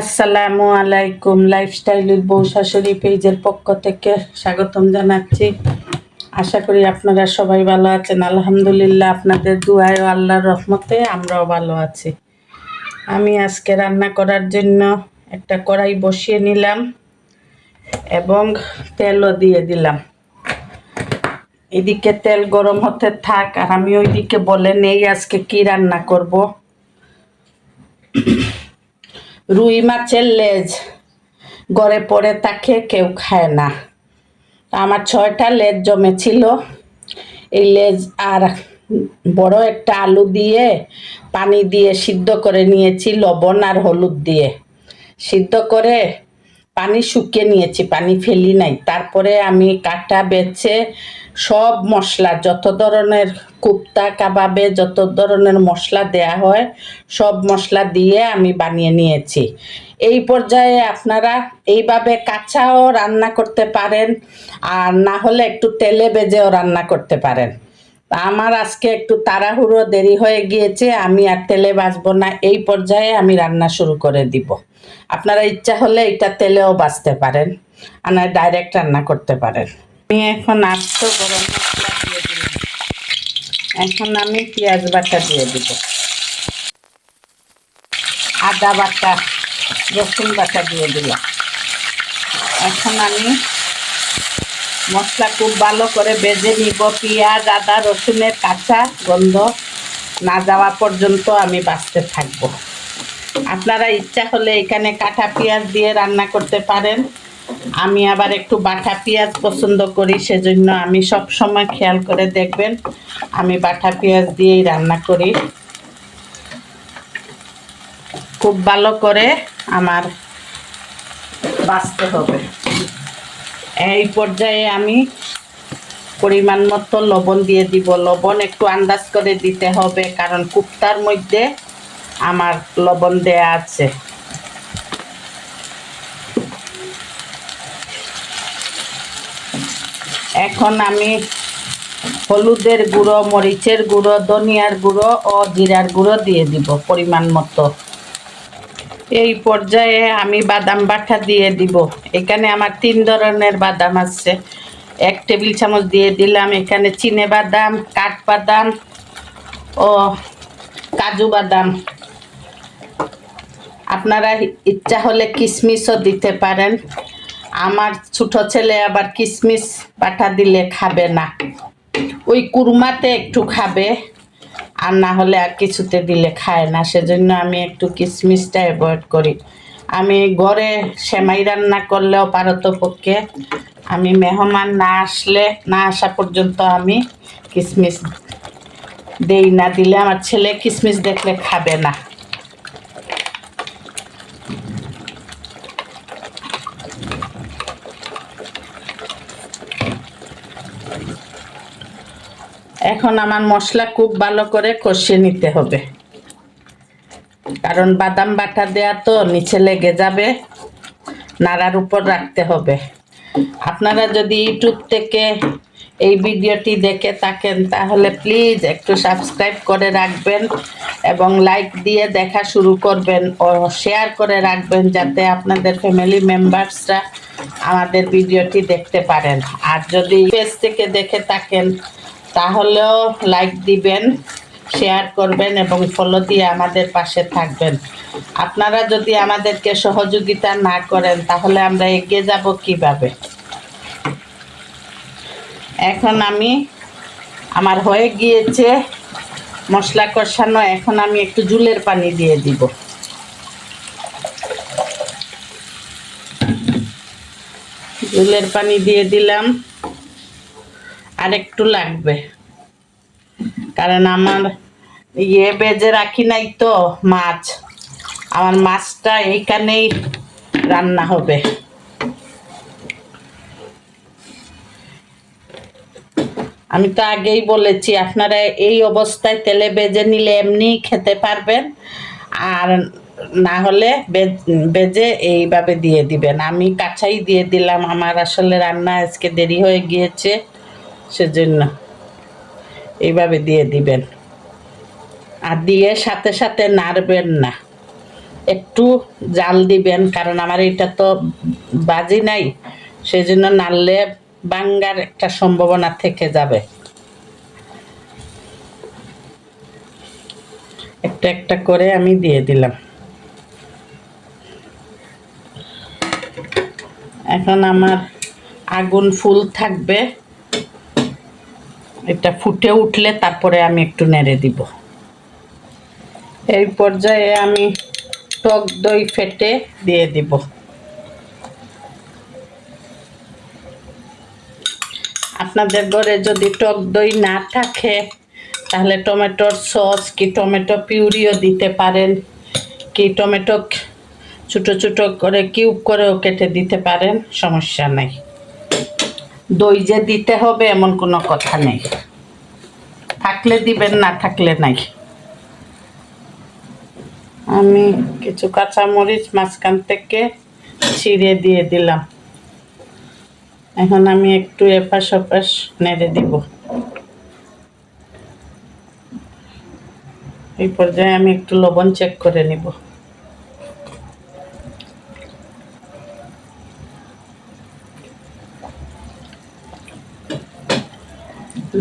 আসসালামু আলাইকুম। Lifestyle with বউ শাশুড়ি পেজের পক্ষ থেকে স্বাগতম জানাচ্ছি। আশা করি আপনারা সবাই ভালো আছেন। আলহামদুলিল্লাহ, আপনাদের দুয়ায় আল্লাহর রহমতে আমরাও ভালো আছি। আমি আজকে রান্না করার জন্য একটা কড়াই বসিয়ে নিলাম এবং তেলও দিয়ে দিলাম। এদিকে তেল গরম হতে থাক, আর আমি ওইদিকে বলে নেই আজকে কি রান্না করব। রুই মাছের লেজ। গড়ে পড়ে তাকে কেউ খায় না। আমার ছয়টা লেজ জমেছিল। এই লেজ আর বড় একটা আলু দিয়ে পানি দিয়ে সিদ্ধ করে নিয়েছি, লবণ আর হলুদ দিয়ে। সিদ্ধ করে পানি শুকিয়ে নিয়েছি, পানি ফেলি নাই। তারপরে আমি কাটা বেছে সব মশলা, যত ধরনের কুপ্তা, কাবাবে, যত ধরনের মশলা দেয়া হয়, সব মশলা দিয়ে আমি বানিয়ে নিয়েছি। এই পর্যায়ে আপনারা এইভাবে কাঁচাও রান্না করতে পারেন, আর না হলে একটু তেলে বেজেও রান্না করতে পারেন। আমার আজকে একটু তাড়াহুড়ো দেরি হয়ে গিয়েছে, আমি আর তেলে বাজবো না, এই পর্যায়ে আমি রান্না শুরু করে দিব। আপনারা ইচ্ছা হলে এটা তেলেও বাঁচতে পারেন, আর ডাইরেক্ট রান্না করতে পারেন। আমি এখন আস্ত গরম মশলা দিয়ে দিলাম এখন আমি পেঁয়াজ বাটা দিয়ে দিব। আদা বাটা, রসুন বাটা দিয়ে দিলাম। এখন আমি মশলা খুব ভালো করে বেজে নিব। পেঁয়াজ, আদা, রসুনের কাঁচা গন্ধ না যাওয়া পর্যন্ত আমি বাঁচতে থাকব। আপনারা ইচ্ছা হলে এখানে কাঁটা পেঁয়াজ দিয়ে রান্না করতে পারেন। আমি আবার একটু বাটা পেঁয়াজ পছন্দ করি, সেজন্য আমি সব সময় খেয়াল করে দেখবেন আমি বাটা পেঁয়াজ দিয়েই রান্না করি। খুব ভালো করে আমার বাঁচতে হবে। এই পর্যায়ে আমি পরিমাণ মতো লবণ দিয়ে দিব। লবণ একটু আন্দাজ করে দিতে হবে, কারণ কুপ্তার মধ্যে আমার লবণ দেয়া আছে। এখন আমি হলুদের গুঁড়ো, মরিচের গুঁড়ো, ধনিয়ার গুঁড়ো ও জিরার গুঁড়ো দিয়ে দিব পরিমাণ মতো। এই পর্যায়ে আমি বাদাম বাটা দিয়ে দিব। এখানে আমার তিন ধরনের বাদাম আছে। এক টেবিল চামচ দিয়ে দিলাম। এখানে চিনে বাদাম কাঠবাদাম ও কাজু বাদাম। আপনারা ইচ্ছা হলে কিশমিশও দিতে পারেন। আমার ছোট ছেলে আবার কিশমিশ বাটা দিলে খাবে না। ওই কুরমাতে একটু খাবে, আর না হলে আর কিছুতে দিলে খায় না। সেজন্য আমি একটু কিশমিশটা অ্যাভয়েড করি। আমি ঘরে সেমাই রান্না করলেও পারতপক্ষে আমি মেহমান না আসলে, না আসা পর্যন্ত আমি কিশমিশ দেই না। দিলে আমার ছেলে কিশমিশ দেখলে খাবে না। এখন আমার মশলা খুব ভালো করে কষিয়ে নিতে হবে। কারণ বাদাম বাটা দেয়া তো নিচে লেগে যাবে, নাড়ার উপর রাখতে হবে। আপনারা যদি ইউটিউব থেকে এই ভিডিওটি দেখে থাকেন, তাহলে প্লিজ একটু সাবস্ক্রাইব করে রাখবেন এবং লাইক দিয়ে দেখা শুরু করবেন ও শেয়ার করে রাখবেন যাতে আপনাদের ফ্যামিলি মেম্বার্সরা আমাদের ভিডিওটি দেখতে পারেন। আর যদি পেজ থেকে দেখে থাকেন তাহলেও লাইক দিবেন শেয়ার করবেন এবং ফলো দিয়ে আমাদের পাশে থাকবেন। আপনারা যদি আমাদেরকে সহযোগিতা না করেন, তাহলে আমরা এগিয়ে যাব কীভাবে? এখন আমি, আমার হয়ে গিয়েছে মশলা কষানো, এখন আমি একটু জুলের পানি দিয়ে দিব। জুলের পানি দিয়ে দিলাম। আর একটু লাগবে। কারণ আমার ইয়ে বেজে রাখি নাই তো মাছ। আমার মাছটা এইখানেই রান্না হবে। আমি তো আগেই বলেছি, আপনারা এই অবস্থায় তেলে বেজে নিলে এমনিই খেতে পারবেন। আর না হলে বেজে এইভাবে দিয়ে দিবেন। আমি কাঁচাই দিয়ে দিলাম। আমার আসলে রান্না আজকে দেরি হয়ে গিয়েছে। সেজন্য এইভাবে দিয়ে দিবেন। আর দিয়ে সাথে সাথে নাড়বেন না। একটু জাল দিবেন, কারণ আমার এটা তো বাজি নাই সেই জন্য নাড়লে বাঙ্গার একটা সম্ভাবনা থেকে যাবে। একটা একটা করে আমি দিয়ে দিলাম। এখন আমার আগুন ফুল থাকবে। এটা ফুটে উঠলে তারপরে আমি একটু নেড়ে দিব। এই পর্যায়ে আমি টক দই ফেটে দিয়ে দিব। আপনাদের ঘরে যদি টক দই না থাকে, তাহলে টমেটোর সস কি টমেটো পিউরিও দিতে পারেন, কি টমেটো ছোটো ছোটো করে কিউব করেও কেটে দিতে পারেন, সমস্যা নাই। দই যে দিতে হবে এমন কোনো কথা নেই। থাকলে দিবেন, না থাকলে নাই। আমি কিছু কাঁচামরিচ মাঝখান থেকে ছিঁড়ে দিয়ে দিলাম। এখন আমি একটু এপাশ ওপাশ নেড়ে দিব। এই পর্যায়ে আমি একটু লবণ চেক করে নিব।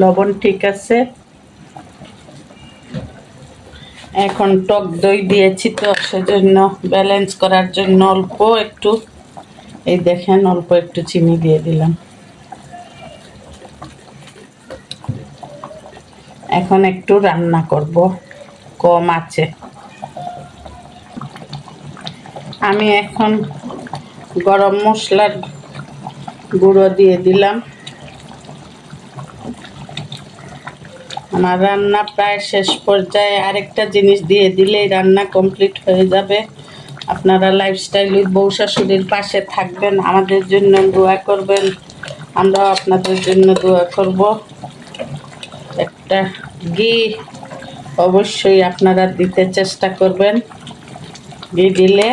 লবণ ঠিক আছে। এখন টক দই দিয়েছি তো, সেজন্য ব্যালেন্স করার জন্য অল্প একটু। এই দেখেন অল্প একটু চিনি দিয়ে দিলাম। এখন একটু রান্না করব, কম আছে। আমি এখন গরম মশলার গুঁড়ো দিয়ে দিলাম। আমার রান্না প্রায় শেষ পর্যায়ে আরেকটা জিনিস দিয়ে দিলেই রান্না কমপ্লিট হয়ে যাবে। আপনারা লাইফস্টাইল উইথ বউ শাশুড়ির পাশে থাকবেন, আমাদের জন্য দোয়া করবেন। আমরাও আপনাদের জন্য দোয়া করব। একটা ঘি অবশ্যই আপনারা দিতে চেষ্টা করবেন। ঘি দিলে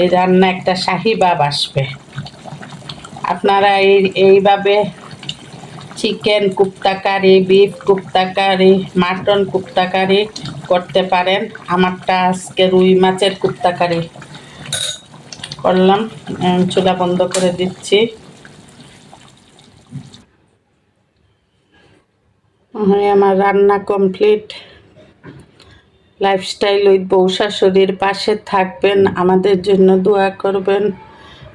এই রান্না একটা শাহি ভাব আসবে। আপনারা এই, এইভাবে chicken kofta curry, beef kofta curry, mutton kofta curry করতে পারেন। আমারটা আজকে রুই মাছের কুপ্তা কারি। করলাম চুলা বন্ধ করে দিচ্ছি। আমার রান্না কমপ্লিট। লাইফস্টাইল উইথ বউ শাশুড়ির পাশে থাকবেন, আমাদের জন্য দোয়া করবেন।